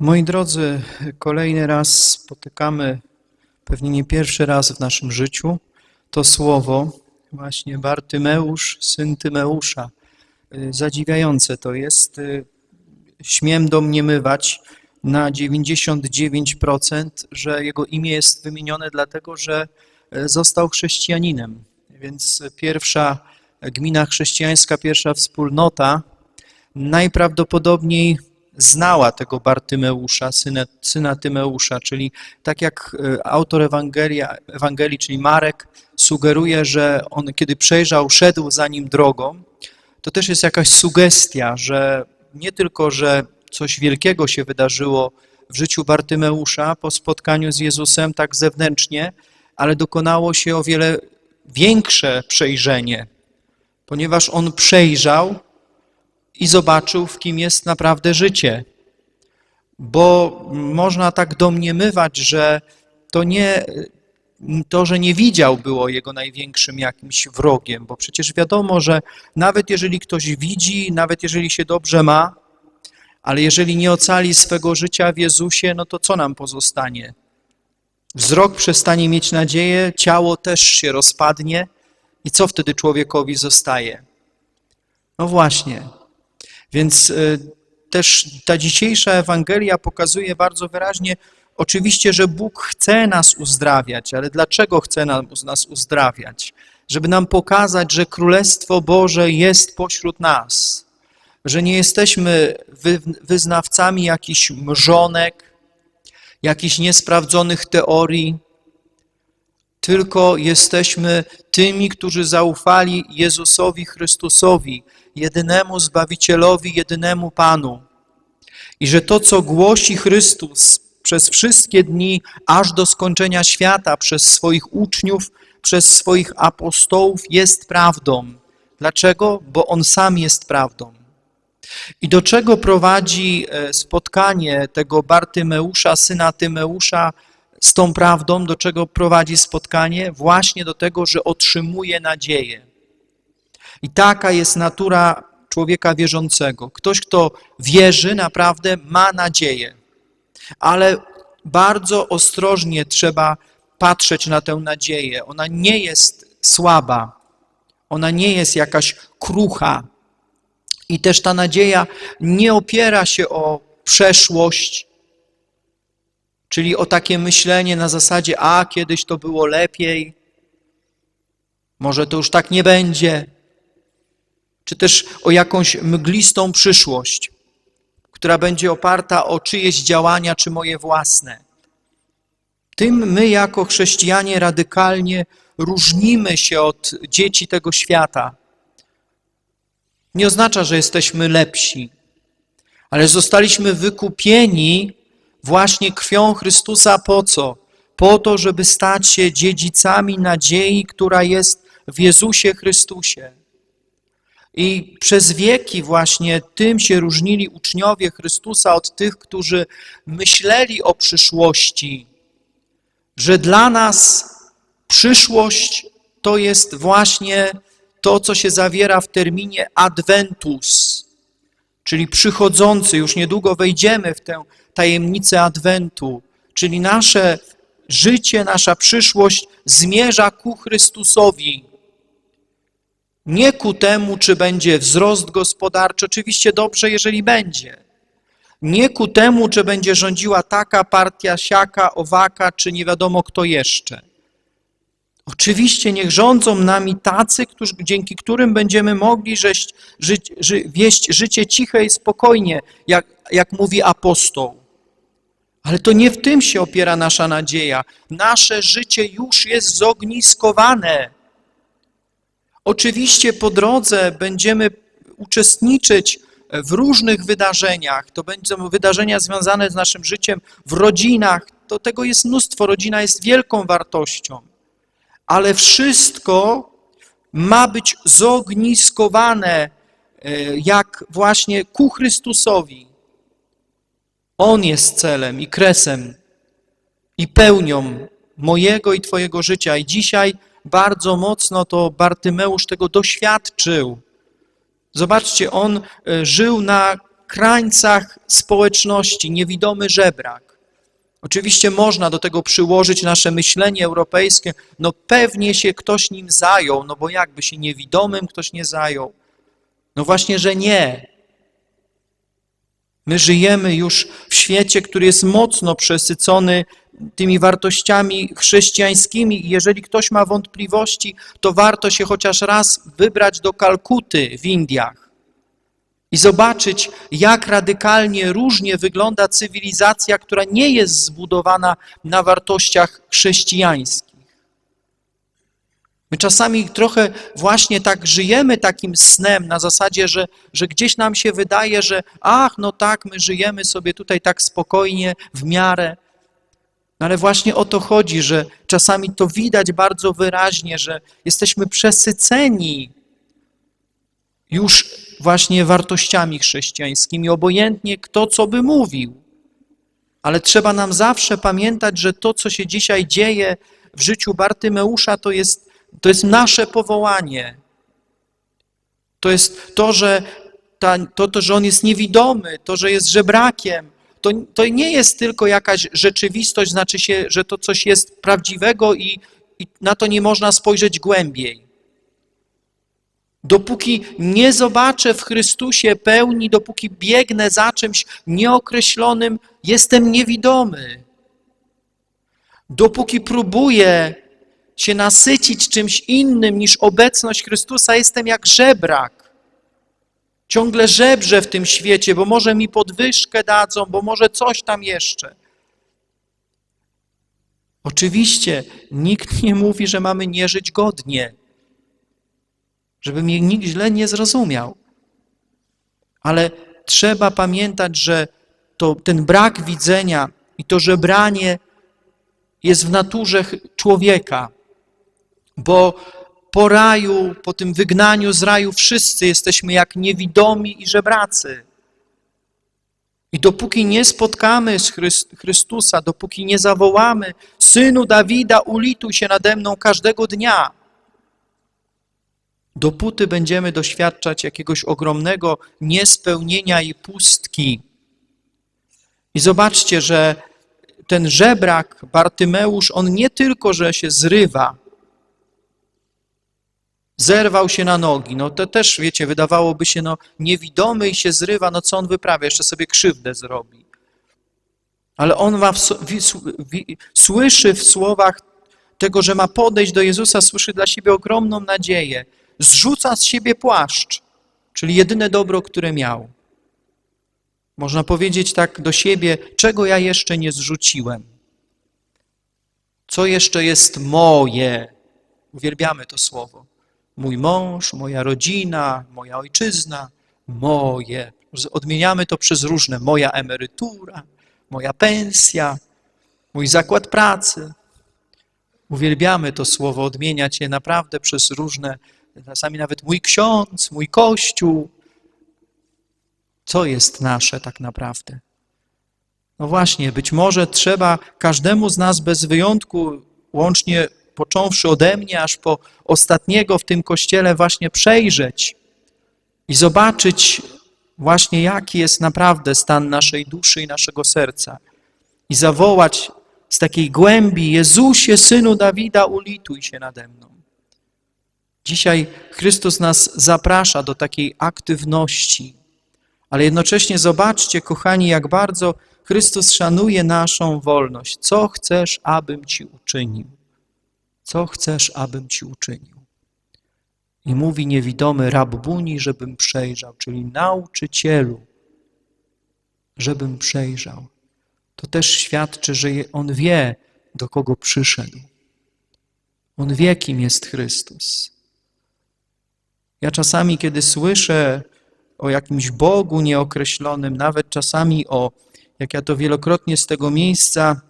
Moi drodzy, kolejny raz spotykamy, pewnie nie pierwszy raz w naszym życiu, to słowo, właśnie Bartymeusz, syn Tymeusza. Y, Zadziwiające to jest. y, Śmiem domniemywać na 99%, że jego imię jest wymienione dlatego, że y, został chrześcijaninem. Więc pierwsza gmina chrześcijańska, pierwsza wspólnota najprawdopodobniej znała tego Bartymeusza, syna, syna Tymeusza, czyli tak jak e, autor Ewangelia, Ewangelii, czyli Marek, sugeruje, że on kiedy przejrzał, szedł za nim drogą, to też jest jakaś sugestia, że nie tylko, że coś wielkiego się wydarzyło w życiu Bartymeusza po spotkaniu z Jezusem tak zewnętrznie, ale dokonało się o wiele większe przejrzenie, ponieważ on przejrzał i zobaczył, w kim jest naprawdę życie. Bo można tak domniemywać, że to nie to, że nie widział, było jego największym jakimś wrogiem, bo przecież wiadomo, że nawet jeżeli ktoś widzi, nawet jeżeli się dobrze ma, ale jeżeli nie ocali swego życia w Jezusie, no to co nam pozostanie? Wzrok przestanie mieć nadzieję, ciało też się rozpadnie i co wtedy człowiekowi zostaje? No właśnie, więc y, też ta dzisiejsza Ewangelia pokazuje bardzo wyraźnie, oczywiście, że Bóg chce nas uzdrawiać, ale dlaczego chce nas uzdrawiać? Żeby nam pokazać, że Królestwo Boże jest pośród nas, że nie jesteśmy wy, wyznawcami jakichś mrzonek, jakichś niesprawdzonych teorii, tylko jesteśmy tymi, którzy zaufali Jezusowi Chrystusowi, jedynemu Zbawicielowi, jedynemu Panu. I że to, co głosi Chrystus przez wszystkie dni, aż do skończenia świata, przez swoich uczniów, przez swoich apostołów, jest prawdą. Dlaczego? Bo On sam jest prawdą. I do czego prowadzi e, spotkanie tego Bartymeusza, syna Tymeusza, z tą prawdą, do czego prowadzi spotkanie? Właśnie do tego, że otrzymuje nadzieję. I taka jest natura człowieka wierzącego. Ktoś, kto wierzy, naprawdę ma nadzieję. Ale bardzo ostrożnie trzeba patrzeć na tę nadzieję. Ona nie jest słaba, ona nie jest jakaś krucha. I też ta nadzieja nie opiera się o przeszłość, czyli o takie myślenie na zasadzie, a kiedyś to było lepiej, może to już tak nie będzie, czy też o jakąś mglistą przyszłość, która będzie oparta o czyjeś działania, czy moje własne. Tym my, jako chrześcijanie, radykalnie różnimy się od dzieci tego świata. Nie oznacza, że jesteśmy lepsi, ale zostaliśmy wykupieni właśnie krwią Chrystusa po co? Po to, żeby stać się dziedzicami nadziei, która jest w Jezusie Chrystusie. I przez wieki właśnie tym się różnili uczniowie Chrystusa od tych, którzy myśleli o przyszłości, że dla nas przyszłość to jest właśnie to, co się zawiera w terminie adventus, czyli przychodzący. Już niedługo wejdziemy w tę tajemnicę adwentu, czyli nasze życie, nasza przyszłość zmierza ku Chrystusowi. Nie ku temu, czy będzie wzrost gospodarczy, oczywiście dobrze, jeżeli będzie. Nie ku temu, czy będzie rządziła taka partia, siaka, owaka, czy nie wiadomo kto jeszcze. Oczywiście niech rządzą nami tacy, którzy, dzięki którym będziemy mogli żyć, ży, wieść życie ciche i spokojnie, jak, jak mówi apostoł. Ale to nie w tym się opiera nasza nadzieja. Nasze życie już jest zogniskowane. Oczywiście po drodze będziemy uczestniczyć w różnych wydarzeniach. To będą wydarzenia związane z naszym życiem w rodzinach. To tego jest mnóstwo. Rodzina jest wielką wartością. Ale wszystko ma być zogniskowane e, jak właśnie ku Chrystusowi. On jest celem i kresem i pełnią mojego i Twojego życia. I dzisiaj bardzo mocno to Bartymeusz tego doświadczył. Zobaczcie, on e, żył na krańcach społeczności, niewidomy żebrak. Oczywiście można do tego przyłożyć nasze myślenie europejskie, no pewnie się ktoś nim zajął, no bo jakby się niewidomym ktoś nie zajął. No właśnie, że nie. My żyjemy już w świecie, który jest mocno przesycony tymi wartościami chrześcijańskimi i jeżeli ktoś ma wątpliwości, to warto się chociaż raz wybrać do Kalkuty w Indiach i zobaczyć, jak radykalnie różnie wygląda cywilizacja, która nie jest zbudowana na wartościach chrześcijańskich. My czasami trochę właśnie tak żyjemy takim snem na zasadzie, że, że gdzieś nam się wydaje, że ach, no tak, my żyjemy sobie tutaj tak spokojnie, w miarę. No ale właśnie o to chodzi, że czasami to widać bardzo wyraźnie, że jesteśmy przesyceni już właśnie wartościami chrześcijańskimi, obojętnie kto co by mówił. Ale trzeba nam zawsze pamiętać, że to, co się dzisiaj dzieje w życiu Bartymeusza, to jest, to jest nasze powołanie. To jest to, że, ta, to, to, że on jest niewidomy, to, że jest żebrakiem. To, to nie jest tylko jakaś rzeczywistość, znaczy się, że to coś jest prawdziwego i, i na to nie można spojrzeć głębiej. Dopóki nie zobaczę w Chrystusie pełni, dopóki biegnę za czymś nieokreślonym, jestem niewidomy. Dopóki próbuję się nasycić czymś innym niż obecność Chrystusa, jestem jak żebrak. Ciągle żebrze w tym świecie, bo może mi podwyżkę dadzą, bo może coś tam jeszcze. Oczywiście nikt nie mówi, że mamy nie żyć godnie żeby mnie nikt źle nie zrozumiał. Ale trzeba pamiętać, że to, ten brak widzenia i to żebranie jest w naturze człowieka, bo po raju, po tym wygnaniu z raju wszyscy jesteśmy jak niewidomi i żebracy. I dopóki nie spotkamy z Chrystusa, dopóki nie zawołamy, Synu Dawida, ulituj się nade mną każdego dnia, dopóty będziemy doświadczać jakiegoś ogromnego niespełnienia i pustki. I zobaczcie, że ten żebrak, Bartymeusz, on nie tylko, że się zrywa, zerwał się na nogi, no to też, wiecie, wydawałoby się, no niewidomy i się zrywa, no co on wyprawia, jeszcze sobie krzywdę zrobi. Ale on ma w, w, słyszy w słowach tego, że ma podejść do Jezusa, słyszy dla siebie ogromną nadzieję zrzuca z siebie płaszcz, czyli jedyne dobro, które miał. Można powiedzieć tak do siebie, czego ja jeszcze nie zrzuciłem. Co jeszcze jest moje? Uwielbiamy to słowo. Mój mąż, moja rodzina, moja ojczyzna, moje. Odmieniamy to przez różne. Moja emerytura, moja pensja, mój zakład pracy. Uwielbiamy to słowo, odmieniać je naprawdę przez różne czasami nawet mój ksiądz, mój kościół. Co jest nasze tak naprawdę? No właśnie, być może trzeba każdemu z nas bez wyjątku, łącznie począwszy ode mnie, aż po ostatniego w tym kościele, właśnie przejrzeć i zobaczyć właśnie, jaki jest naprawdę stan naszej duszy i naszego serca. I zawołać z takiej głębi: Jezusie, synu Dawida, ulituj się nade mną. Dzisiaj Chrystus nas zaprasza do takiej aktywności, ale jednocześnie zobaczcie, kochani, jak bardzo Chrystus szanuje naszą wolność. Co chcesz, abym Ci uczynił? Co chcesz, abym Ci uczynił? I mówi niewidomy Rabbuni, żebym przejrzał, czyli nauczycielu, żebym przejrzał. To też świadczy, że on wie, do kogo przyszedł. On wie, kim jest Chrystus. Ja czasami, kiedy słyszę o jakimś Bogu nieokreślonym, nawet czasami o, jak ja to wielokrotnie z tego miejsca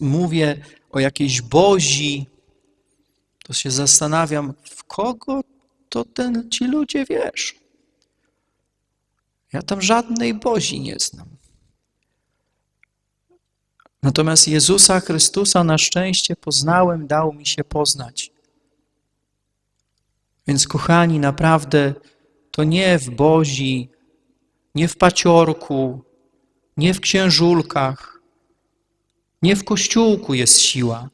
mówię, o jakiejś Bozi, to się zastanawiam, w kogo to ten, ci ludzie wiesz. Ja tam żadnej Bozi nie znam. Natomiast Jezusa Chrystusa na szczęście poznałem, dał mi się poznać. Więc kochani, naprawdę to nie w Bozi nie w paciorku, nie w księżulkach, nie w kościółku jest siła,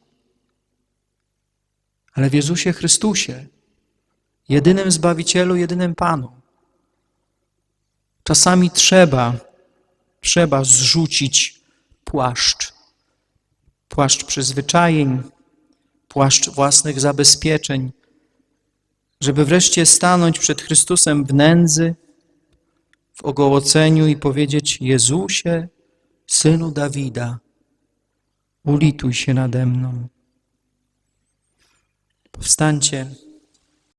ale w Jezusie Chrystusie, jedynym Zbawicielu, jedynym Panu. Czasami trzeba, trzeba zrzucić płaszcz, płaszcz przyzwyczajeń, płaszcz własnych zabezpieczeń, żeby wreszcie stanąć przed Chrystusem w nędzy, w ogołoceniu i powiedzieć: Jezusie, synu Dawida, ulituj się nade mną. Powstańcie.